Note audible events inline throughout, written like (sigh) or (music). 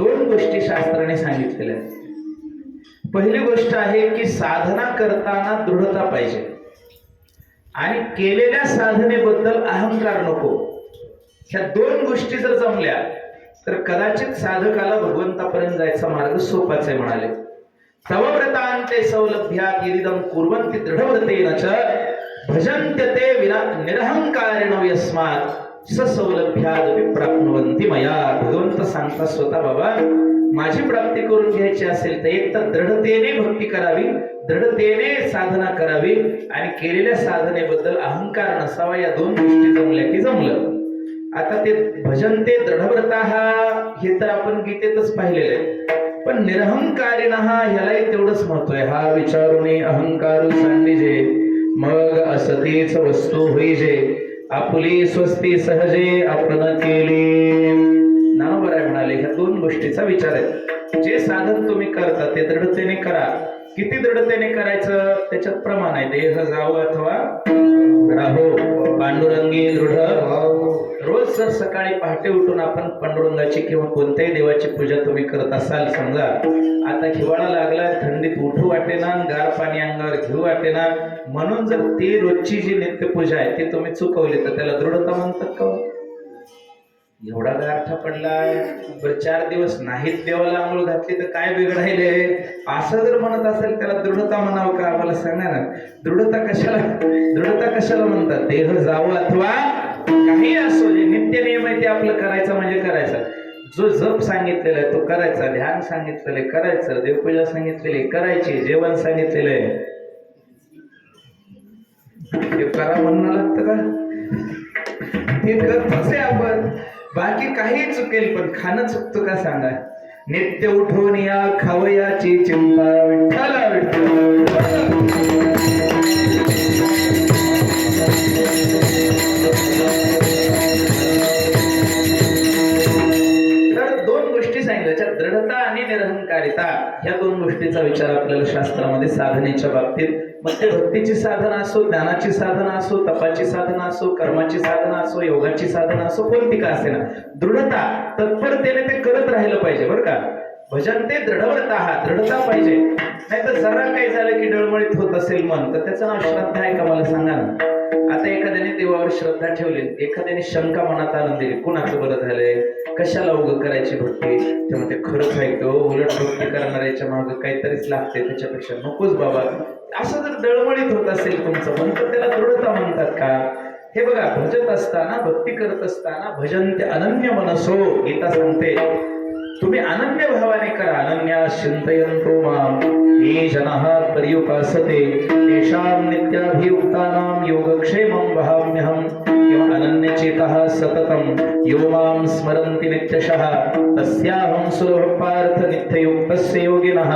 दोन गोष्टी शास्त्राने सांगितलेल्या आहेत. पहिली गोष्ट आहे की साधना करताना दृढता पाहिजे. आणि केलेल्या साधनेबद्दल अहंकार नको. ह्या दोन गोष्टी जर जमल्या तर कदाचित साधकाला भगवंतापर्यंत जायचा मार्ग सोपाच आहे म्हणाले. तवव्रतांते सौलभ्यात यदिदं कुर्वन्ति दृढव्रतेन च भजन्त्य ते विना निरहंकारेण यस्मात. स सौलभ्यादपि मया। भगवंत सांगता स्वतः बाबा माझी प्राप्ती करून घ्यायची असेल तर एक तर दृढतेने भक्ती करावी दृढतेने साधना करावी आणि केलेल्या साधनेबद्दल अहंकार नसावा या दोन गोष्टी जमल्या की जमलं. आता ते भजन ते दृढव्रता हा हे तर आपण गीतेतच पाहिलेलं आहे. पण निरहंकारीण हा ह्यालाही तेवढंच महत्त्व आहे. हा विचारूने अहंकारू सांडिजे मग असतेच वस्तू होईजे आपुली स्वस्ती सहजे आपण केली. नावर म्हणाले ह्या दोन गोष्टीचा विचार आहे. जे साधन तुम्ही करता ते दृढतेने करा. किती दृढतेने करायचं? त्याच्यात प्रमाण आहे देह जावं अथवा राहो. पांडुरंगी दृढ रोज जर सकाळी पहाटे उठून आपण पांडुरंगाची किंवा कोणत्याही देवाची पूजा तुम्ही करत असाल समजा आता हिवाळा लागला थंडीत उठू वाटेना गार पाणी अंगावर घेऊ वाटेना म्हणून जर ती रोजची जी नित्यपूजा आहे ती तुम्ही चुकवली तर त्याला दृढता म्हणतात का हो? एवढा गारठा पडला बरं चार दिवस नाहीत देवाला आंघोळ घातली तर काय बिघडायले असं जर म्हणत असेल त्याला दृढता म्हणावं का? आम्हाला सांगा ना दृढता कशाला दृढता कशाला म्हणतात? देह जावं अथवा काही असो जे नित्य नियम आहे ते आपलं करायचं म्हणजे करायचं. जो जप सांगितलेला आहे तो करायचा. ध्यान सांगितलेलं आहे करायचं. देवपूजा सांगितलेली आहे करायची. जेवण सांगितलेलं आहे. ते करा म्हणणं लागतं का? हे करतोच आहे आपण. बाकी काही चुकेल पण खाणं चुकतं का सांगा? नित्य उठून या खावयाची चिंता विठ्ठला विठ्ठल. विचार आपल्याला शास्त्रामध्ये साधनेच्या बाबतीत. मग ते भक्तीची साधना असो ज्ञानाची साधना असो तपाची साधना असो कर्माची साधना असो योगाची साधना असो कोणती का असे ना दृढता तत्परतेने ते करत राहिलं पाहिजे बरं का? भजन ते दृढव्रता हा दृढता पाहिजे. नाही तर जरा काही झालं की डळमळीत होत असेल मन तर त्याचं नाव श्रद्धा आहे का मला सांगा ना. आता एखाद्याने देवावर श्रद्धा ठेवली एखाद्याने शंका मनात आणून दिली कुणाचं बरं झालंय? कशाला उग करायची भक्ती तेव्हा ते खरंच आहे की उलट भक्ती करणाऱ्याच्या मागं काहीतरीच लागते त्याच्यापेक्षा नकोच बाबा. असं जर डळमळीत होत असेल तुमचं मन तर त्याला दृढता म्हणतात का? हे बघा भजत असताना भक्ती करत असताना भजन ते अनन्य मनसो गीता सांगते. तुम्ही अनन्य भावाने करा अनन्या चिंतयंतो माम ये जनः पर्युपासते. तेषां नित्याभियुक्तानां योगक्षेमं वहाम्यहं किंवा अनन्यचेतः सततं यो मां स्मरन्ति नित्यशः तस्याहं सुलभपार्थ नित्ययुक्तस्य योगिनः।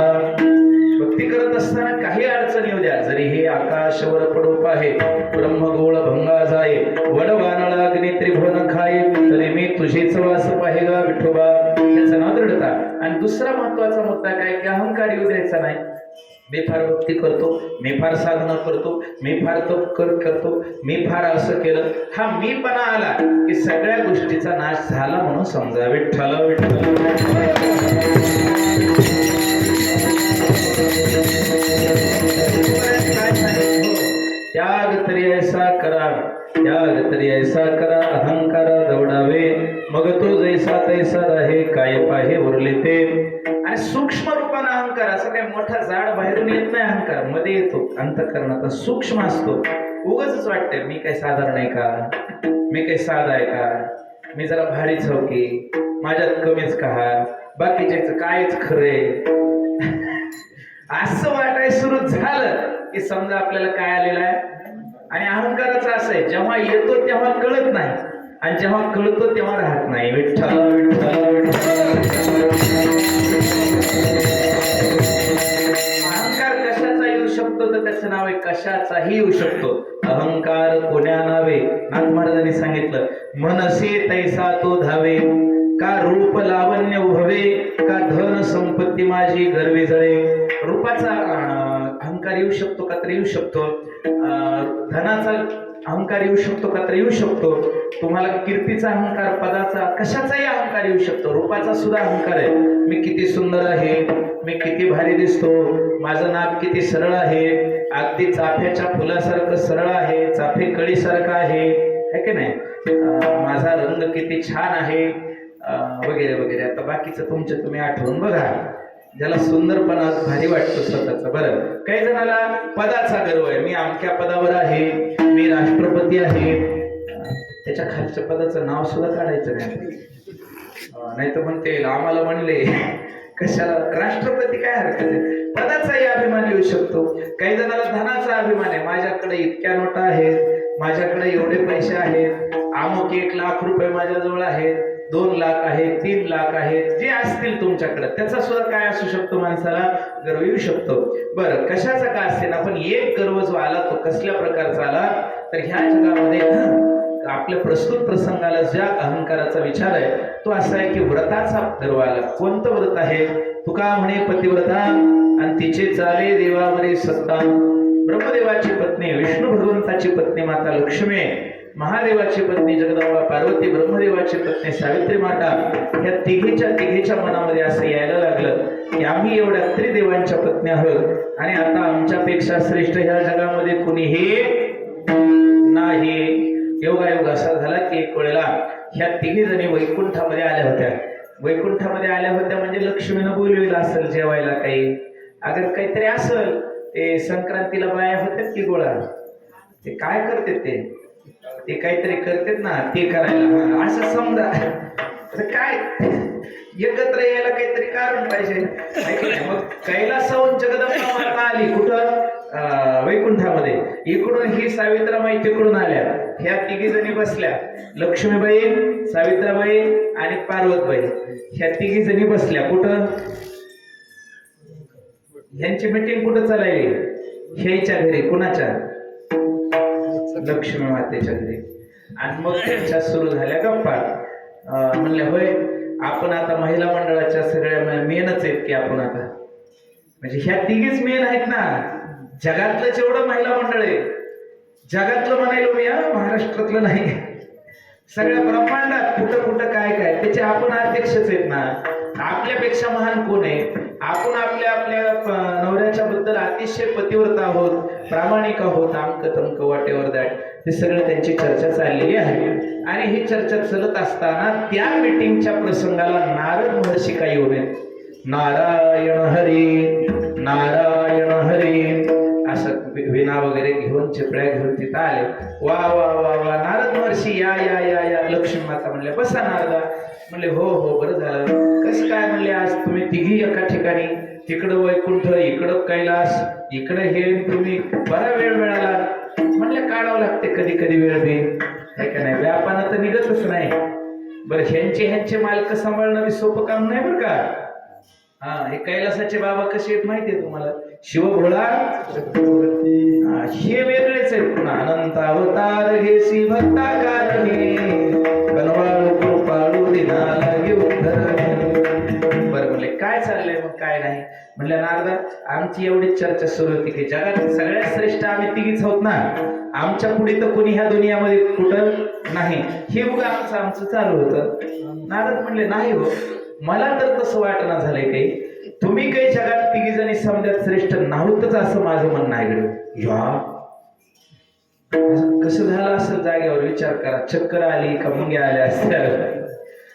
भक्ती करत असताना काही अडचण येऊ द्या जरी हे आकाशवर पडोप आहे ब्रह्मगोळ भंगा जाये वड वानळा अग्नि त्रिभुवन खाये तरी मी तुझेच वास पाहिला विठोबा. याचं नाव दृढता आणि दुसरा महत्त्वाचा मुद्दा काय की अहंकार येऊ द्यायचा नाही. मी फार भक्ती करतो मी फार साधना करतो मी फार तप कर करतो मी फार असं केलं. हा मी पण आला की सगळ्या गोष्टीचा नाश झाला म्हणून समजा विठ्ठल विठ्ठल त्याग तरी ऐसा करा त्याग तरी ऐसा करा अहंकार दौडावे मग तो जैसा तैसा राहे काय पाहे उरले ते. आणि सूक्ष्म रूपाने अहंकार असं काही मोठा बाहेरून येत नाही अहंकारमध्ये येतो अंतकरणाचा सूक्ष्म असतो. उगाच वाटतंय मी काही साधारण आहे का? मी काही साधा आहे का? मी जरा भारी चौकी माझ्यात कमीच का? बाकीच्याच कायच खरे? (laughs) असं वाटाय सुरू झालं की समजा आपल्याला काय आलेलं आहे? आणि अहंकाराचं असं आहे जेव्हा येतो तेव्हा कळत नाही. आणि जेव्हा कळतो तेव्हा राहत नाही. विठ्ठल विठ्ठल विठ्ठल. शकतो नावे कशाचाही येऊ शकतो. अहंकार कोण्या नावे? नाथ महाराजांनी सांगितलं मनसे तैसा तो धावे का रूप लावण्य उभवे का धन संपत्ती माझी गर्वे जळे. रूपाचा अहंकार येऊ शकतो का तर येऊ शकतो. धनाचा अहंकार येऊ शकतो का तर येऊ शकतो. तुम्हाला कीर्तीचा अहंकार पदाचा कशाचाही अहंकार येऊ शकतो. रूपाचा सुद्धा अहंकार आहे. मी किती सुंदर आहे मी किती भारी दिसतो माझं नाक किती सरळ आहे अगदी चाफ्याच्या फुलासारखं सरळ आहे चाफे कळीसारखं आहे. है की नाही? माझा रंग किती छान आहे. वगैरे वगैरे. आता बाकीचं तुमचं तुम्ही आठवून बघा. ज्याला सुंदरपणा भारी वाटतो स्वतःचा. बरं. काही जणाला पदाचा गर्व आहे. मी अमक्या पदावर आहे. मी राष्ट्रपती आहे. त्याच्या खालच्या पदाचं नाव सुद्धा काढायचं नाही. नाही तर म्हणते आम्हाला म्हणले कशाला? राष्ट्रपती काय हरकत आहे? पदाचाही अभिमान येऊ शकतो. काही जणांना धनाचा अभिमान आहे. माझ्याकडे इतक्या नोटा आहेत. माझ्याकडे एवढे पैसे आहेत. अमुक एक लाख रुपये माझ्याजवळ आहेत. दोन लाख आहेत तीन लाख आहेत. जे असतील तुमच्याकडे. त्याचा सुद्धा काय असू शकतो माणसाला? गर्व येऊ शकतो. बरं कशाचा का असेल आपण एक गर्व जो आला तो कसल्या प्रकारचा आला? तर ह्या जगामध्ये आपल्या प्रस्तुत प्रसंगाला ज्या अहंकाराचा विचार आहे तो असा आहे की व्रताचा गर्व आला कोणतं व्रत आहे? तुका म्हणे पतिव्रता आणि तिचे चाले देवावरे सत्ता. ब्रह्मदेवाची पत्नी विष्णू भगवंताची पत्नी माता लक्ष्मी महादेवाची पत्नी जगदंबा पार्वती ब्रह्मदेवाची पत्नी सावित्री माता या तिघीच्या तिघीच्या मनामध्ये असं यायला लागलं की आम्ही एवढ्या त्रिदेवांच्या पत्नी आहोत आणि आता आमच्यापेक्षा श्रेष्ठ ह्या जगामध्ये कुणीही नाही. योगायोग असा झाला की एक वेळेला ह्या तिघी जणी वैकुंठामध्ये आल्या होत्या. वैकुंठामध्ये आल्या होत्या म्हणजे लक्ष्मीनं बोलविलं असेल जेवायला काही. अगर काहीतरी असेल. ते संक्रांतीला बाया होत्यात की गोळा? ते काय करते ते? ते काहीतरी करतात ना ते करायला. असं समजा. आता काय? एकत्र यायला काहीतरी कारण पाहिजे. मग कैलासाहून जगदंबा माता आली कुठं? वैकुंठामध्ये. इकडून ही सावित्राबाई तिकडून आल्या. ह्या तिघी जणी बसल्या. लक्ष्मीबाई सावित्राबाई आणि पार्वतबाई. ह्या तिघी जणी बसल्या. कुठं? ह्यांची मीटिंग कुठं चालायली ह्याच्या घरी. कुणाच्या? लक्ष्मी मातेच्या घरी. आणि मग त्यांच्या सुरू झाल्या गप्पा. म्हणल्या होय आपण आता महिला मंडळाच्या सगळ्या मेनच आहेत की आपण आता? म्हणजे ह्या तिघीच मेन आहेत ना. जगातलं जेवढं महिला मंडळ आहे जगातलं म्हणायलो मी हा महाराष्ट्रातलं नाही. सगळ्या ब्रह्मांडात कुठं कुठं काय काय त्याचे आपण अध्यक्षच आहेत ना. आपल्यापेक्षा महान कोण आहे? आपण आपल्या आपल्या नवऱ्याच्या बद्दल अतिशय पतिव्रत आहोत प्रामाणिक आहोत आमक तमक वाटेवर दॅट हे सगळं त्यांची चर्चा चाललेली आहे. आणि ही चर्चा चलत असताना त्या मीटिंगच्या प्रसंगाला नारद महर्षी काय येऊन आहेत? नारायण हरी नारायण हरी. विना वगैरे घेऊन चिपळ्या घेऊन तिथं आले. वा वा वा वा नारद महर्षी या या या या लक्ष्मी माता म्हणले बसा नारदा. म्हणले हो हो बरं झालं. कसं काय? म्हणले आज तुम्ही तिघी एका ठिकाणी. तिकडं वैकुंठ इकडं कैलास इकडं हे तुम्ही. बरा वेळ मिळाला. म्हणले काढावं लागते कधी कधी वेळ बी. आहे का नाही? व्यापानं तर निघतच नाही. बरं ह्यांचे ह्यांचे मालक सांभाळणं सोपं काम नाही बरं का? हा हे कैलासाचे बाबा कसे आहेत माहितीये तुम्हाला? शिवभोळा हा, हे वेगळेच आहेत पुन्हा. अनंत अवतार घेसी भक्ता कारणे बनवाळू कृपाळू दिनाला घेऊन बरं म्हणले काय चाललंय मग? काय नाही. म्हणलं नारदा आमची एवढीच चर्चा सुरू होती की जगात सगळ्यात श्रेष्ठ आम्ही तिघीच आहोत ना? आमच्या पुढे तर कोणी ह्या दुनियामध्ये कुठं नाही. हे उगा आमचं आमचं चालू होतं. नारद म्हणले नाही हो. मला तर तसं वाटणं झालंय काही. तुम्ही काही जगात तिघी जणी समजात श्रेष्ठ नाहीतच असं माझं म्हणणं आहे या कसं झालं असं जागेवर? विचार करा. चक्कर आली का मुंग्या आल्या असत्या?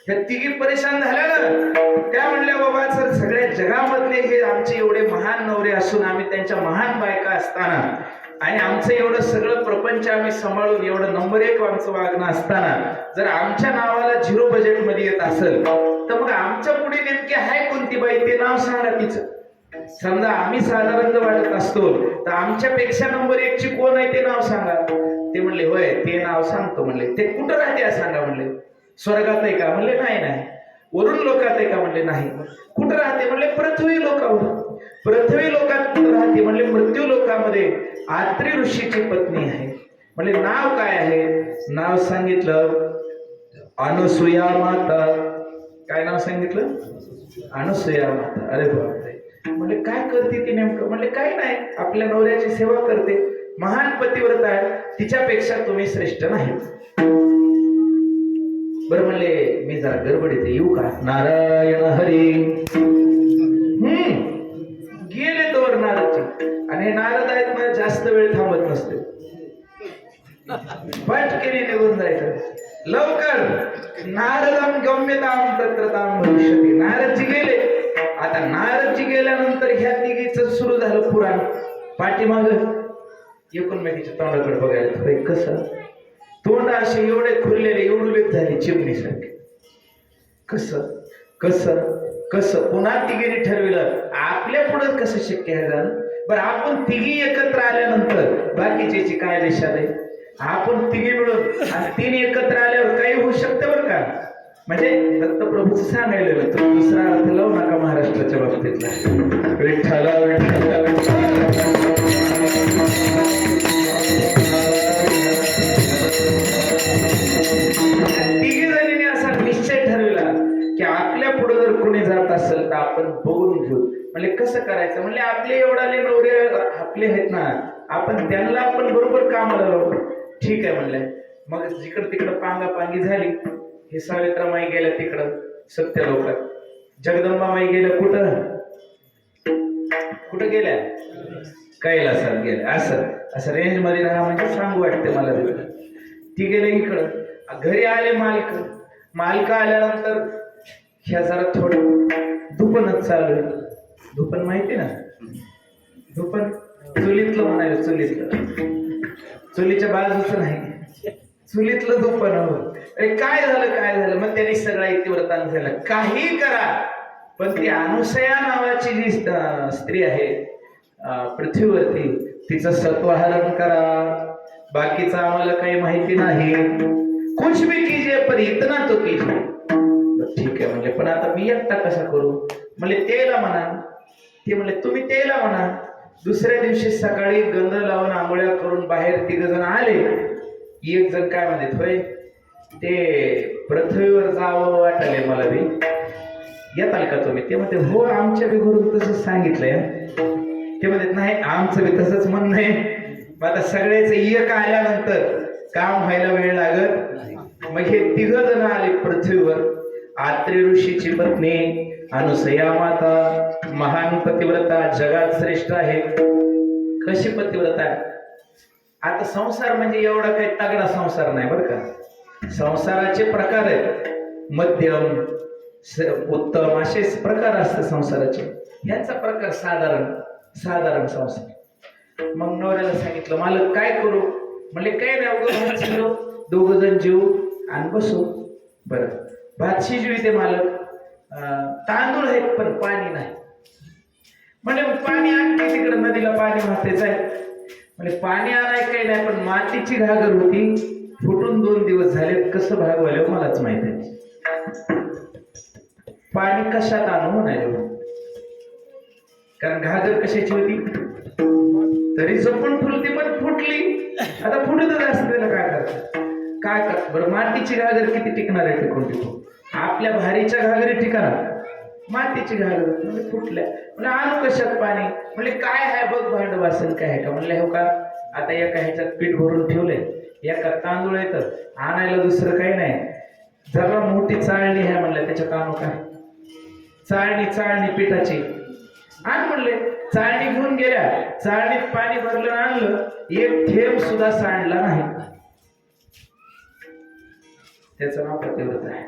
त्या तिघी परेशान झाल्या ना? त्या म्हणल्या बाबा सर सगळ्या जगामधले हे आमचे एवढे महान नवरे असून आम्ही त्यांच्या महान बायका असताना आणि आमचं एवढं सगळं प्रपंच आम्ही सांभाळून एवढं नंबर एक आमचं वागणं असताना जर आमच्या नावाला झिरो बजेटमध्ये येत असेल तर मग आमच्या पुढे नेमके आहे कोणती बाई? ते नाव सांगा तिचं. समजा आम्ही साधारण जर वाटत असतो तर आमच्यापेक्षा नंबर एक ची कोण आहे ते नाव सांगा. ते म्हणले होय ते नाव सांगतो म्हणले. ते कुठं राहते सांगा म्हणले. स्वर्गात आहे का? म्हणले नाही नाही. वरून लोकात आहे का? म्हणले नाही. कुठं राहते? म्हणले पृथ्वी लोकावर. पृथ्वी लोकात कुठं राहते? म्हणले मृत्यू लोकामध्ये. आत्री ऋषीची पत्नी आहे. म्हणले नाव काय आहे? नाव सांगितलं अनुसुया माता. काय नाव सांगितलं? अनुसया माता अरे बापरे. म्हणले काय करते ती नेमकं? म्हणले काय नाही. आपल्या नवऱ्याची सेवा करते. महान पतिव्रत आहे. तिच्यापेक्षा तुम्ही श्रेष्ठ नाही. बरं म्हणले मी जरा गडबडीत येऊ का? नारायण हरी. हम्म. गेले तोवर नारदचे आणि नारद आहेत ना जास्त वेळ थांबत नसते. पटकेने निघून जायचं. लवकर. नारदम गम्यताम तत्रताम भविष्यती नारदजी गेले. आता नारदजी गेल्यानंतर ह्या तिघीच सुरू झालं पुराण. पाठीमाग एकूणमेकीच्या तोंडाकडे बघायला कसं? तोंड असे एवढे खुललेले एवढुलेच झाले चिमणीसारखे. कस? कस? कस? पुन्हा तिघीने ठरविलं आपल्या पुढे कसं शक्य आहे झालं बरं आपण तिघी एकत्र आल्यानंतर बाकीचे काय दिशा आहे आपण तिघी मिळून आणि तीन एकत्र आल्यावर काही होऊ शकतं बरं का? म्हणजे दत्तप्रभूचं सांगायला तर दुसरा अर्थ लावू नका महाराष्ट्राच्या बाबतीतला. विठ्ठला विठ्ठला तिघी जणींनी असा निश्चय ठरविला की आपल्या पुढे जर कोणी जात असेल तर आपण बघून घेऊ. म्हणजे कसं करायचं? म्हणजे आपले एवढाले नवरे आपले आहेत ना आपण त्यांना आपण बरोबर कामाला लावू. ठीक आहे म्हणलंय मग जिकडं तिकडं पांगापांगी झाली हे सावित्रामाई गेल्या तिकडं सत्य लोकात. जगदंबामाई गेल्या कुठं? कुठं गेल्या? कैलासात गेल्या. असं असं रेंजमध्ये राहा म्हणजे सांगू वाटते मला. ती गेले इकडं. घरी आले मालक. मालक आल्यानंतर ह्या जरा थोडं दुपणच चालू आहे. दुपण माहिती ना? दुपण चुलीतलं म्हणाले चुलीतलं. चुलीच्या बाजूच नाही. चुलीतलं दुपण अरे काय झालं काय झालं? मग त्यांनी सगळा इतिव्रतान झालं. काही करा. पण ती अनुसया नावाची जी स्त्री आहे पृथ्वीवरती तिचं सत्वहरण करा. बाकीचं आम्हाला काही माहिती नाही. कुछ भी कीजिए पर इतना तो कीजिए. ठीक आहे म्हणजे पण आता मी एकटा कसा करू? म्हणजे तेला म्हणा. ते म्हणले तुम्ही तेला म्हणा. दुसऱ्या दिवशी सकाळी गंध लावून आंघोळ्या करून बाहेर तिघ जण आले. एक जण काय म्हणत होय ते पृथ्वीवर जावं वाटले मला बी. येताल का तुम्ही? ते म्हणते हो आमच्या बी घरून तसंच सांगितलंय. ते म्हणत नाही आमचं बी तसंच म्हणणं आहे. मग आता सगळ्याच एक आल्यानंतर काम व्हायला वेळ लागत मग हे तिघ जण आले पृथ्वीवर. आत्रे ऋषीची पत्नी अनुसया माता महान पतिव्रता जगात श्रेष्ठ आहे. कशी पतिव्रता आहे? आता संसार म्हणजे एवढा काही तगडा संसार नाही बरं का? संसाराचे प्रकार आहेत. मध्यम स- उत्तम असेच प्रकार असतात संसाराचे. यांचा प्रकार साधारण साधारण संसार. मग नवऱ्याला सांगितलं मालक काय करू? म्हणले काय नाही अवघड दोघ जण जीव आणि बसू. बरं. भात शिजवी ते मालक. तांदूळ आहेत पण पाणी नाही. म्हणजे पाणी आणते तिकडे नदीला पाणी वाहतेच आहे म्हणजे पाणी आणाय काही नाही पण मातीची घागर होती. फुटून दोन दिवस झाले कसं भागवायला हो मलाच माहीत आहे. पाणी कशात आणू म्हणाले हो? कारण घागर कशाची होती? तरी जपून फुलती पण फुटली. आता फुटतच असते त्याला काय करतात? काय कर बरं मातीची घागर किती टिकणार आहे टिकून टिकून आपल्या भारीच्या घागरी ठिकाण. मातीची घागर म्हणजे फुटल्या म्हणजे आणू कशात पाणी? म्हणजे काय आहे? बघ भांड वासन काय आहे का? म्हणलं हो का? आता एका ह्याच्यात पीठ भरून ठेवलंय. एका तांदूळ येतं आणायला दुसरं काही नाही. जरा मोठी चाळणी आहे म्हणलं त्याच्यात आणू काय? चाळणी चाळणी पिठाची. आण म्हणले चाळणी घेऊन गेल्या. चाळणीत पाणी भरलं आणलं. एक थेंब सुद्धा सांडला नाही. त्याचं नाव पतिव्रत आहे.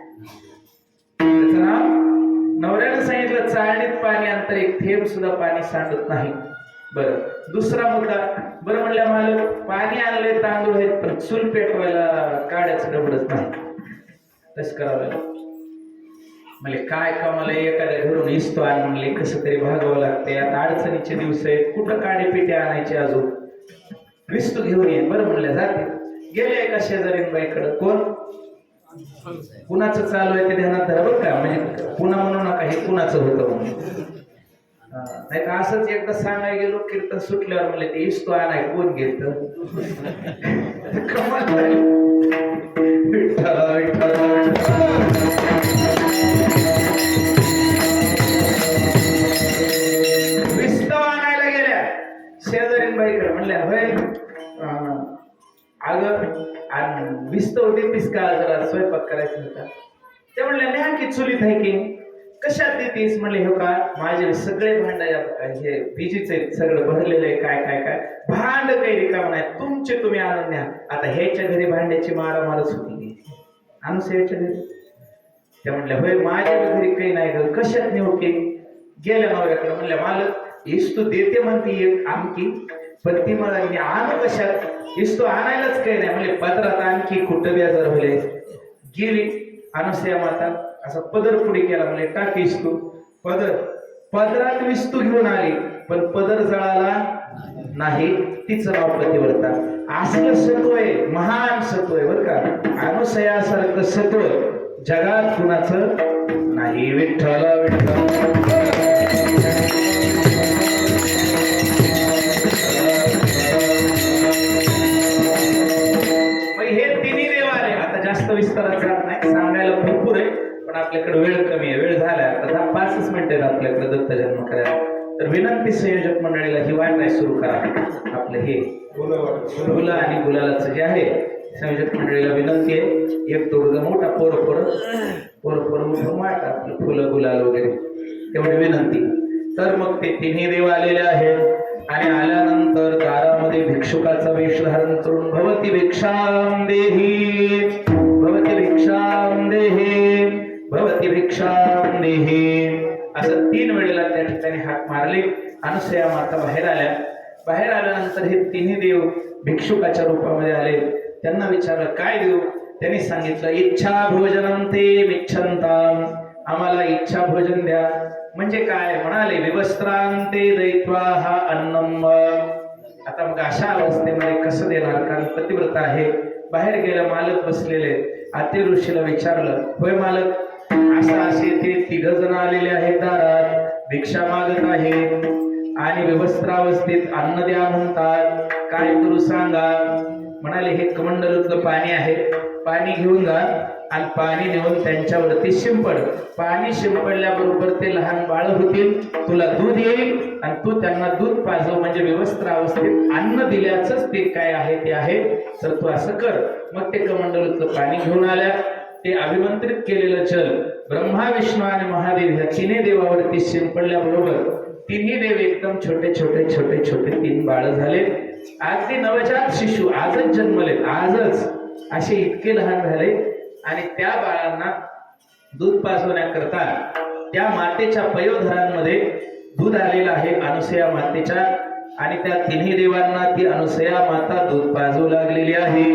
त्याचं नाव? नवऱ्यानं सांगितलं चाळणीत पाणी अंतर एक थेंब सुद्धा पाणी सांडत नाही. बरं दुसरा मुद्दा. बरं म्हणल्या मालक पाणी आणलंय तांदूळ आहेत पण चूल पेटवायला काड्याचं डबडच नाही. तसं करावं म्हणजे काय का मला एखाद्या घरून इस्तो आण म्हणले कसं तरी भागावं लागते आता अडचणीचे दिवस आहेत कुठं काडे पेटे आणायचे अजून? विस्तू घेऊन ये. बरं म्हणल्या जाते. गेले एका शेजारीन बाईकडं. कोण? कुणाचं चालू आहे ते ध्यानात धरा बरं का? म्हणजे पुन्हा म्हणू नका हे कुणाचं होतं नाही तर असंच एकदा सांगायला गेलो कीर्तन सुटल्यावर म्हणले ते इस्तो आणाय कोण घेत? कमाल आणायला गेल्या. शेजारीन बाईकडे म्हणल्या होय. आणि होती तीस काळ जरा स्वयंपाक करायचा होता. ते म्हणले न्या की चुलीत आहे की? कशात देतीस? म्हणले हे का माझे सगळे भांड हे विजेचे सगळं भरलेलं आहे काय काय काय. भांड काही रिकाम नाही तुमचे तुम्ही आणून न्या. आता ह्याच्या घरी भांड्याची मारामारच होती. अनुसयाच्या घरी. त्या म्हणल्या होय माझ्या घरी काही नाही ग. कशात नेऊ की? गेल्या नवऱ्याकडे. म्हणल्या मालक इस तू देते म्हणते एक आमकी. पण ती मला मी आणू कशात? इस्तो आणायलाच काही नाही. म्हणजे पदरात आणखी कुठं व्याजार होले गेली अनुसया माता असा पदर पुढे केला. म्हणजे टाक इस्तू पदर पदरात विस्तू घेऊन आली पण पदर जळाला नाही. तिचं नाव प्रतिवर्ता असलं सत्व आहे महान सत्व आहे बरं का? अनुसयासारखं सत्व जगात कुणाचं नाही. विठ्ठल विठ्ठल. आपल्याकडे वेळ कमी आहे वेळ झाला तर दहा पाचच मिनिटं आहेत आपल्याकडे दत्त जन्म करायला तर विनंती संयोजक मंडळीला ही वाट नाही सुरू करा. आपलं हे गुला आणि गुलालाचं जे आहे संयोजक मंडळीला विनंती आहे. एक दोघ मोठा पोर पोर पोर पोर मोठं वाट आपलं फुलं गुलाल वगैरे. तेवढी विनंती. तर मग ते तिन्ही देव आलेले आहेत. आणि आल्यानंतर दारामध्ये भिक्षुकाचा वेश धारण करून भवती भिक्षाम देही. भवती भिक्षाम देही. भवती भिक्षांदेही असं तीन वेळेला त्या ठिकाणी हात मारले. अनुसया माता बाहेर आल्या. बाहेर आल्यानंतर हे तिन्ही देव भिक्षुकाच्या रूपामध्ये आले. त्यांना विचारलं काय देऊ त्यांनी सांगितलं इच्छा भोजनम ते मिच्छंताम आम्हाला इच्छा भोजन द्या. म्हणजे काय? म्हणाले विवस्त्रांते दैत्वा हा अन्नम आता मग अशा अवस्थेमध्ये कसं देणार? कारण पतिव्रता आहे. बाहेर गेलं मालक बसलेले. आते ऋषीला विचारलं होय मालक असं असे ते तिघ जण आलेले आहेत दारात भिक्षा मागत आहेत आणि व्यवस्थावस्थेत अन्न द्या म्हणतात. काय करू सांगा? म्हणाले हे कमंडलूतलं पाणी आहे. पाणी घेऊन जा आणि पाणी नेऊन त्यांच्यावरती शिंपड. पाणी शिंपडल्याबरोबर ते लहान बाळ होतील तुला दूध येईल आणि तू त्यांना दूध पाजव. म्हणजे व्यवस्था अवस्थेत अन्न दिल्याचंच ते काय आहे ते आहे. तर तू असं कर. मग ते कमंडलूतलं पाणी घेऊन आल्या. ते अभिमंत्रित केलेलं जल ब्रह्मा विष्णू आणि महादेव ह्या तिन्ही देवावरती शिंपडल्याबरोबर तिन्ही देव एकदम छोटे छोटे छोटे छोटे तीन बाळ झाले आज ते नवजात शिशु आजच जन्मले आजच. असे इतके लहान झाले. आणि त्या बाळांना दूध पाजवण्याकरता त्या मातेच्या पयोधरांमध्ये दूध आलेलं आहे अनुसया मातेच्या. आणि त्या तिन्ही देवांना ती अनुसया माता दूध पाजवू लागलेली आहे.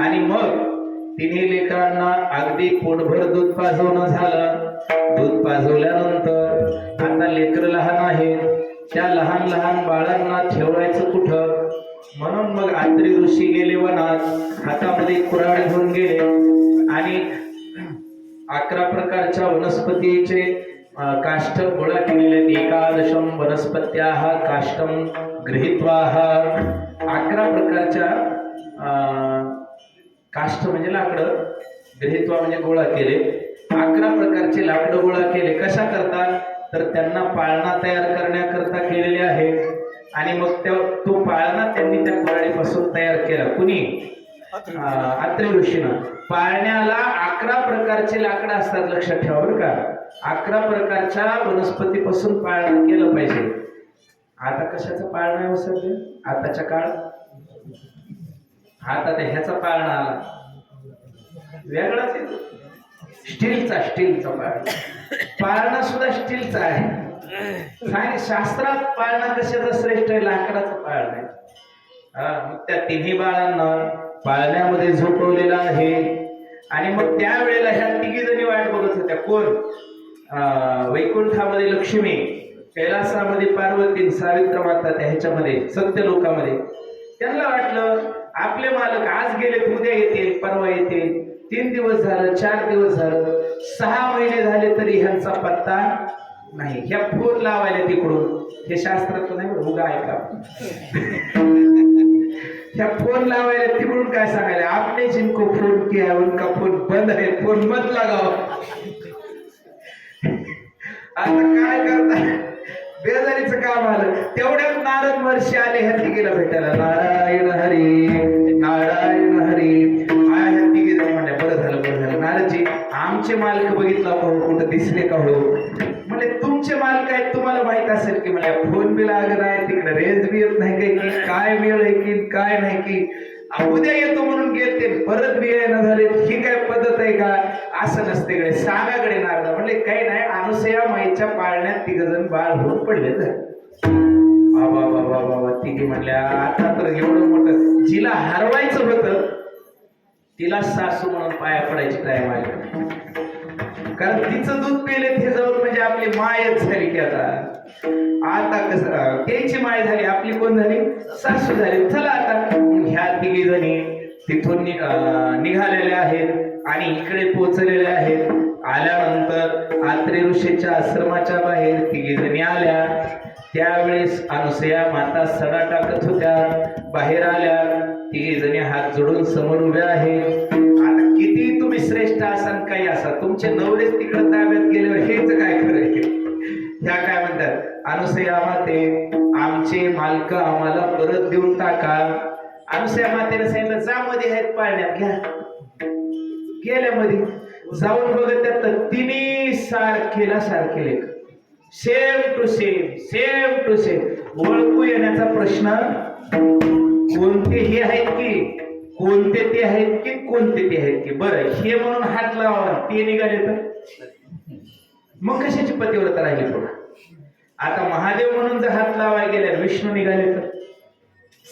आणि मग तिन्ही लेकरांना अगदी पोटभर दूध पाजवणं झालं. दूध पाजवल्यानंतर आता लेकर लहान आहेत. त्या लहान लहान बाळांना ठेवायचं कुठं? म्हणून मग आंत्री ऋषी गेले वनात. हातामध्ये कुऱ्हाड घेऊन गेले. आणि अकरा प्रकारच्या वनस्पतीचे काष्ट गोळा केलेले एकादशम वनस्पत्या काष्टम गृहित्वा. अकरा प्रकारच्या अं, काष्ट म्हणजे लाकडं गृहीत्वा म्हणजे गोळा केले. अकरा प्रकारचे लाकडं गोळा केले. कशा करता? तर त्यांना पाळणा तयार करण्याकरता केलेले आहे. आणि मग त्या तो पाळणा त्यांनी त्या कुऱ्हाडीपासून तयार केला. कुणी? अत्रे ऋषीनं. पाळण्याला अकरा प्रकारचे लाकडं असतात लक्षात ठेवा बरं का. अकरा प्रकारच्या वनस्पतीपासून पाळणं केलं पाहिजे. आता कशाचं पाळणं आहे सध्या आताच्या काळात? आता ते ह्याचा पाळणा आला. वेगळाच आहे. स्टीलचा स्टीलचा पाळणा. पाळणा सुद्धा स्टीलचा आहे. शास्त्रात पाळणा कशाचा श्रेष्ठ आहे? लाकडाचा पाळणा आहे. हा, मग त्या तिन्ही बाळांना पाळण्यामध्ये झोपवलेला आहे. आणि मग त्यावेळेला ह्या तिघी जणी वाट बघत होत्या. कोण? वैकुंठामध्ये लक्ष्मी कैलासामध्ये पार्वती सावित्र माता त्या ह्याच्यामध्ये सत्य लोकामध्ये त्यांना वाटलं आपले मालक आज गेले उद्या येतील परवा येतील. तीन दिवस झालं चार दिवस झालं सहा महिने झाले तरी ह्यांचा पत्ता नाही. ह्या फोन लावायला तिकडून. हे शास्त्रात नाही उगा ऐका. ह्या फोन लावायला तिकडून काय सांगायला? आपने जिनको फोन किया उनका फोन बंद है. फोन मत लगाओ. आता काय करताय बेजारीचं काम आलं. तेवढ्यात नारद वर्षी आले हत्ती तिघीला भेटायला. नारायण हरी नारायण हरी. आय आमचे मालक बघितला भाऊ हो? कुठं दिसले का हो? म्हणजे तुमचे मालक आहेत तुम्हाला माहीत असेल की मला फोन बी लागत आहे तिकडे रेंज बी येत नाही काही. की काय वेळ आहे की काय नाही की. उद्या येतो म्हणून गेलते परत बी ना झाले ही काय पद्धत आहे का? असं नसते कडे सागाकडे नारदा. म्हणजे काही नाही अनुसया माईच्या पाळ तिघजण बाळ होऊन पडले बाबा बाबा बाबा तिघी म्हणल्या आता तर एवढं मोठं जिला हरवायचं होतं. तिला सासू म्हणून पाया पडायची टाइम आली कारण तिचं दूध पेले ते जाऊन म्हणजे आपली मायच झाली की आता. आता कसं त्याची माय झाली आपली कोण झाली? सासू झाली. चला आता. ह्या तिघी जणी तिथून निघालेल्या आहेत आणि इकडे पोहोचलेल्या आहेत. आल्यानंतर आत्रे ऋषीच्या आश्रमाच्या बाहेर तिघी जणी आल्या. त्यावेळेस अनुसया माता सडा टाकत होत्या. बाहेर आल्या. तिघी जणी हात जोडून समोर उभ्या आहेत आता किती तुम्ही श्रेष्ठ असाल काही असा? तुमचे नवरेच तिकडे ताब्यात गेल्यावर हेच काय खरं आहे? ह्या काय म्हणतात? अनुसया माते आमचे मालक आम्हाला परत देऊन टाका. अनुसया मातेने सांगितलं जा मध्ये आहेत पाळण्यात घ्या. गेल्या मध्ये जाऊन बघत त्यात तर तिन्ही सारखेला सारखे लेख. Same to same same to same ओळखू येण्याचा प्रश्न कोणते हे आहेत की? कोणते ते आहेत की? कोणते ते आहेत की? बरं हे म्हणून हात लावा ते निघाले तर? मग कशाची पतिव्रता राहिली पुन्हा आता महादेव म्हणून जर हात लावाय गेल्या विष्णू निघाले तर?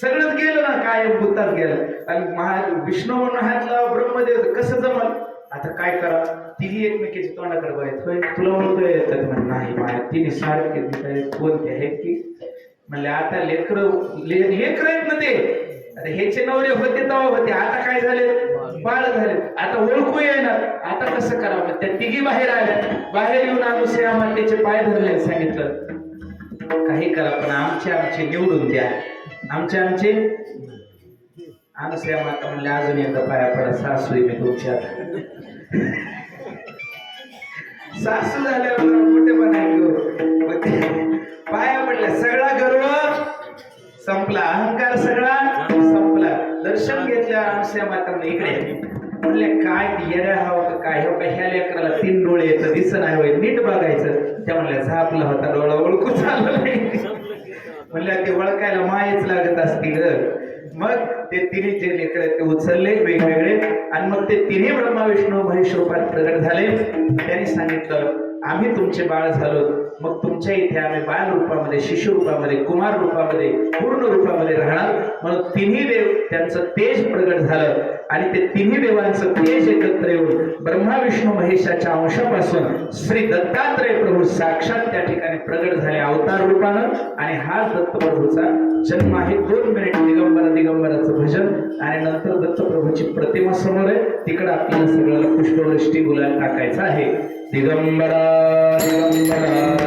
सगळंच गेलं ना काय भूतात गेलं. आणि महा विष्णू म्हणून हात लावा ब्रह्मदेव तर कसं जमल? आता काय करा? तिघी एकमेकीची तोंडाकडे बघायचं. होय तुला ओळखू येतात म्हणे नाही माझ्या तिने सारखे दिसत कोणते आहेत की? म्हणले आता लेकर लेकर आहेत ना ते. आता ह्याचे नवरे होते तेव्हा होते. आता काय झाले? बाळ झाले. आता ओळखू येणार. आता कसं करावं त्या तिघी बाहेर आल्या. बाहेर येऊन आम्ही आम्हाला त्याचे पाय धरले सांगितलं. काही करा पण आमचे आमचे निवडून द्या. आमचे आमचे अनुसया माता म्हणले अजून एकदा पाया पडा सासू मी तुमच्या सासू झाल्यावर मोठे बनाय पाया पडल्या सगळा गर्व संपला अहंकार सगळा संपला दर्शन घेतल्यावर अनुसया माता म्हणले इकडे ये. म्हणले काय येड्या हवं का काय हो का ह्या लेकराला तीन डोळे येतं दिसत नाही होय नीट बघायचं त्या म्हणल्या झापला होता डोळा ओळखू चालला नाही म्हणल्या ते ओळखायला मायच लागत असतील ग मग ते तिन्ही जे लेकर ते उचलले वेगवेगळे आणि मग ते तिन्ही ब्रह्मा विष्णू महेश रूपात प्रगट झाले. त्यांनी सांगितलं आम्ही तुमचे बाळ झालो. मग तुमच्या इथे आम्ही बाल रूपामध्ये शिशु रूपामध्ये कुमार रूपामध्ये पूर्ण रूपामध्ये राहणार. म्हणून तिन्ही देव त्यांचं तेज प्रगट झालं. आणि ते तिन्ही देवांचं तेज एकत्र येऊन ब्रह्मा विष्णू महेशाच्या अंशापासून श्री दत्तात्रय प्रभू साक्षात त्या ठिकाणी प्रगट झाले अवतार रूपानं आणि हाच दत्तप्रभूचा जन्म आहे दोन मिनिट दिगंबर दिगंबराचं भजन आणि नंतर दत्तप्रभूची प्रतिमा समोर आहे तिकडं आपल्याला सगळ्याला पुष्पवृष्टी गुलाल टाकायचा आहे दिगंबरा दिगंबरा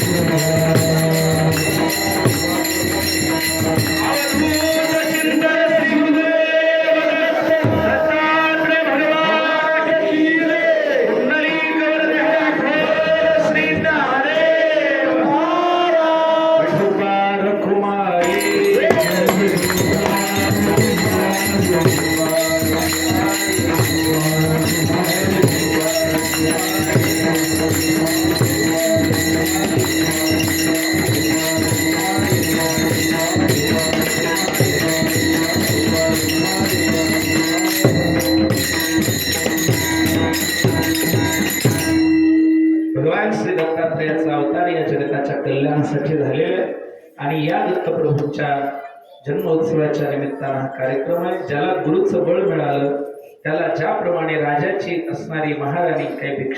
भगवान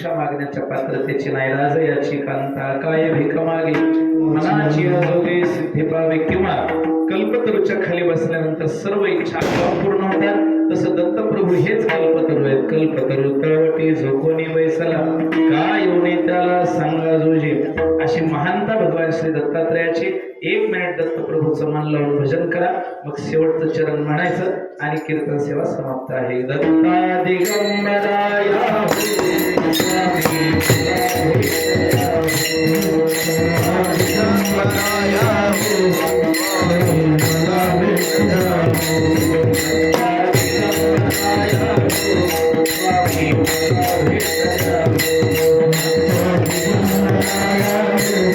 भिक्षा मागण्याच्या पात्रतेची नाही. राज याची कांता काय भिक मागे? मनाची अजोगे सिद्धी पावे किंवा कल्पतरूच्या खाली बसल्यानंतर सर्व इच्छा पूर्ण होत्या. तसं दत्तप्रभू हेच कल्पतरू आहेत कल्पतरू तळवटी झोकोनी बैसला काय येऊने त्याला? सांगा जोजे अशी महानता भगवान श्री दत्तात्रयाची एक मिनिट दत्तप्रभूचं मन लावून भजन करा. मग शेवटचं चरण म्हणायचं आणि कीर्तन सेवा समाप्त आहे. Thank you.